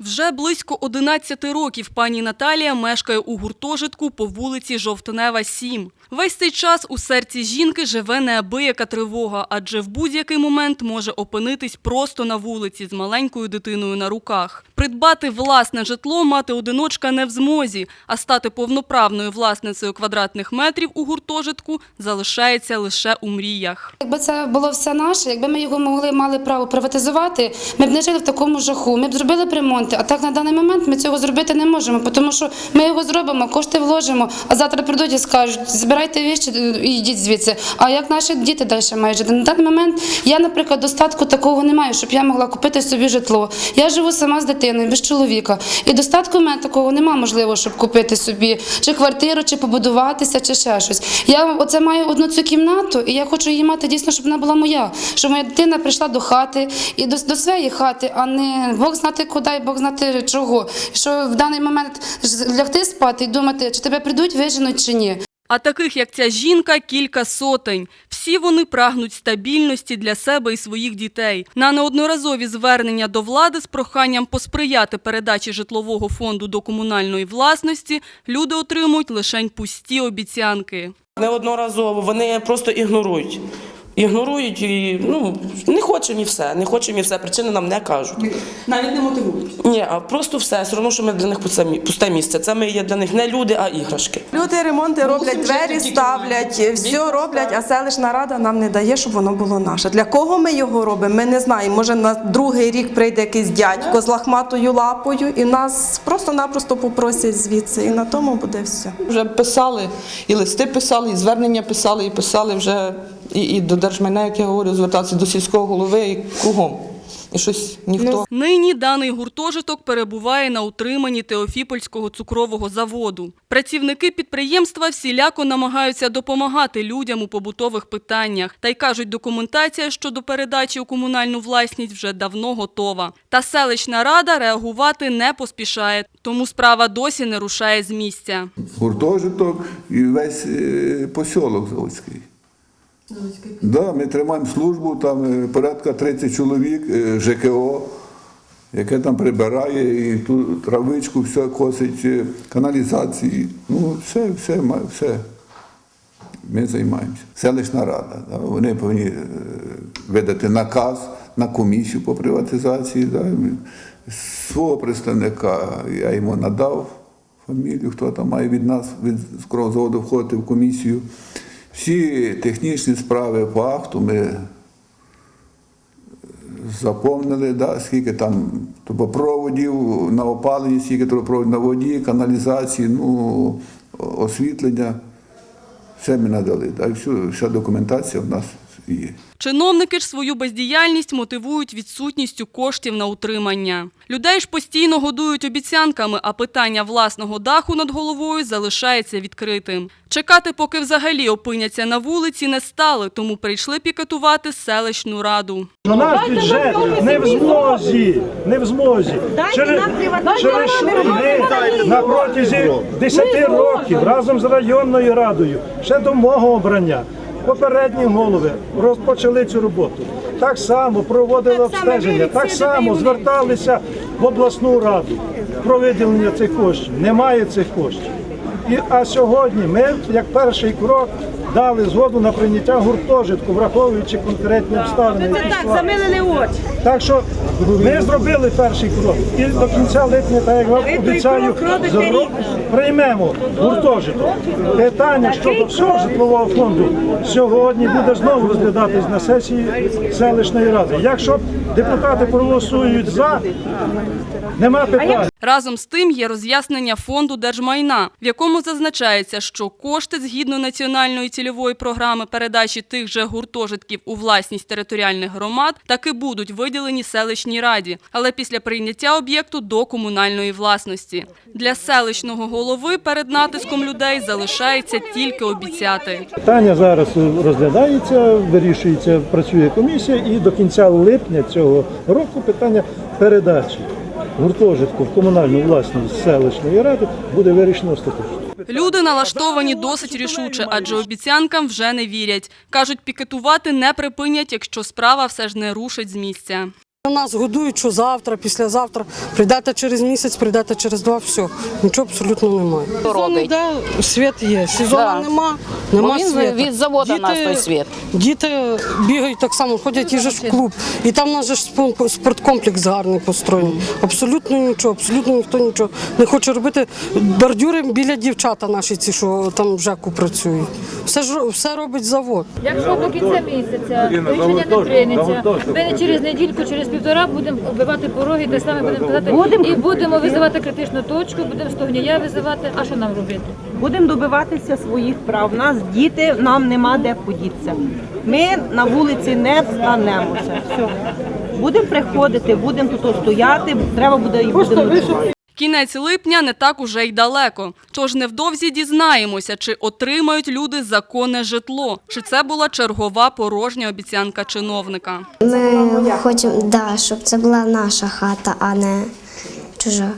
Вже близько 11 років пані Наталія мешкає у гуртожитку по вулиці Жовтнева, 7. Весь цей час у серці жінки живе неабияка тривога, адже в будь-який момент може опинитись просто на вулиці з маленькою дитиною на руках. Придбати власне житло мати-одиночка не в змозі, а стати повноправною власницею квадратних метрів у гуртожитку залишається лише у мріях. Якби це було все наше, якби ми його могли мали право приватизувати, ми б не жили в такому жаху. Ми б зробили б ремонти. А так на даний момент ми цього зробити не можемо, тому що ми його зробимо, кошти вложимо, а завтра прийдуть і скажуть, збирайте вещі і йдіть звідси. А як наші діти далі мають жити? На даний момент я, наприклад, достатку такого не маю, щоб я могла купити собі житло. Я живу сама з дитиною, без чоловіка. І достатку в мене такого немає можливо, щоб купити собі чи квартиру, чи побудуватися, чи ще щось. Я оце маю одну цю кімнату, і я хочу її мати дійсно, щоб вона була моя. Щоб моя дитина прийшла до хати і до, до своєї хати, а не Бог знати куди і Бог знати чого. Що в даний момент лягти спати і думати, чи тебе прийдуть, виженуть чи ні. А таких, як ця жінка, кілька сотень. Всі вони прагнуть стабільності для себе і своїх дітей. На неодноразові звернення до влади з проханням посприяти передачі житлового фонду до комунальної власності люди отримують лише пусті обіцянки. Неодноразово вони просто ігнорують. Ігнорують і ну не хочемо і все, не хочемо і все. Причини нам не кажуть. Навіть не мотивують. Ні, а просто все, все одно, що ми для них пусте пусте місце. Це ми є для них не люди, а іграшки. Люди ремонти роблять, двері ставлять, все роблять, а селищна рада нам не дає, щоб воно було наше. Для кого ми його робимо? Ми не знаємо. Може на другий рік прийде якийсь дядько з лахматою лапою, і нас просто-напросто попросять звідси. І на тому буде все. Вже писали, і листи писали, і звернення писали, і писали вже і, і до держмайна, як я говорю, звертатися до сільського голови і кругом. І щось ніхто. Нині даний гуртожиток перебуває на утриманні Теофіпольського цукрового заводу. Працівники підприємства всіляко намагаються допомагати людям у побутових питаннях. Та й кажуть, документація щодо передачі у комунальну власність вже давно готова. Та селищна рада реагувати не поспішає, тому справа досі не рушає з місця. гуртожиток і весь е, посілок Заводський. Да, ми тримаємо службу, там е, порядка 30 чоловік е, ЖКО, яке там прибирає і ту травичку, все косить, е, каналізації. Ну, все, все, все. Ми займаємося. Селищна рада. Да, вони повинні видати наказ на комісію по приватизації. Да. Свого представника я йому надав фамілію, хто там має від нас, від заводу входити в комісію. Всі технічні справи по акту ми заповнили, да, скільки там трубопроводів на опаленні, скільки трубопроводів на воді, каналізації, ну, освітлення. Все ми надали. Всю, вся документація в нас є. Чиновники ж свою бездіяльність мотивують відсутністю коштів на утримання. Людей ж постійно годують обіцянками, а питання власного даху над головою залишається відкритим. Чекати, поки взагалі опиняться на вулиці, не стали, тому прийшли пікетувати селищну раду. Ну, Наш бюджет не в змозі, не в змозі. Через, через що ми на протязі 10 років разом з районною радою, ще до мого обрання, попередні голови розпочали цю роботу. Так само проводили обстеження, так само зверталися в обласну раду про виділення цих коштів. Немає цих коштів. І, а сьогодні ми, як перший крок, дали згоду на прийняття гуртожитку, враховуючи конкретні обставини. які Так, замилили очі. Так що ми зробили перший крок. І до кінця липня, так як вам обіцяю, приймемо гуртожиток. Питання щодо всього житлового фонду сьогодні буде знову розглядатись на сесії селищної ради. Якщо депутати проголосують за, нема питань. Разом з тим є роз'яснення фонду держмайна, в якому зазначається, що кошти згідно національної цільової програми передачі тих же гуртожитків у власність територіальних громад таки будуть виділені селищній раді, але після прийняття об'єкту до комунальної власності. Для селищного голови перед натиском людей залишається тільки обіцяти. Питання зараз розглядається, вирішується, працює комісія, і до кінця липня цього року питання передачі гуртожитку в комунальну власність селищної ради буде вирішено остаточно. Люди налаштовані досить рішуче, адже обіцянкам вже не вірять. Кажуть, пікетувати не припинять, якщо справа все ж не рушить з місця. Нас годують, що завтра, післязавтра. Прийдете через місяць, прийдете через два, все. Нічого абсолютно немає. Сезон йде, світ є. Сезону Да. нема, нема Бо він світу. від заводу у нас той світ. Діти бігають так само, ходять і же ж в клуб. І там у нас же ж спон- спорткомплекс гарний построєний. Абсолютно нічого, абсолютно ніхто нічого не хоче робити. Бордюри біля дівчата наші ці, що там в ЖЕКу працюють. Все ж все робить завод. Якщо до кінця місяця рішення не прийметься, ми не через недільку, через півтора будемо вбивати пороги, те саме будемо казати, і будемо визивати критичну точку, будемо стогнія визивати. А що нам робити? Будемо добиватися своїх прав. У нас діти, нам нема де подітися. Ми на вулиці не встанемося. Все. Будемо приходити, будемо тут стояти, треба буде і будемо. Кінець липня не так уже й далеко. Тож невдовзі дізнаємося, чи отримають люди законне житло, чи це була чергова порожня обіцянка чиновника. Ми хочемо, да, щоб це була наша хата, а не чужа.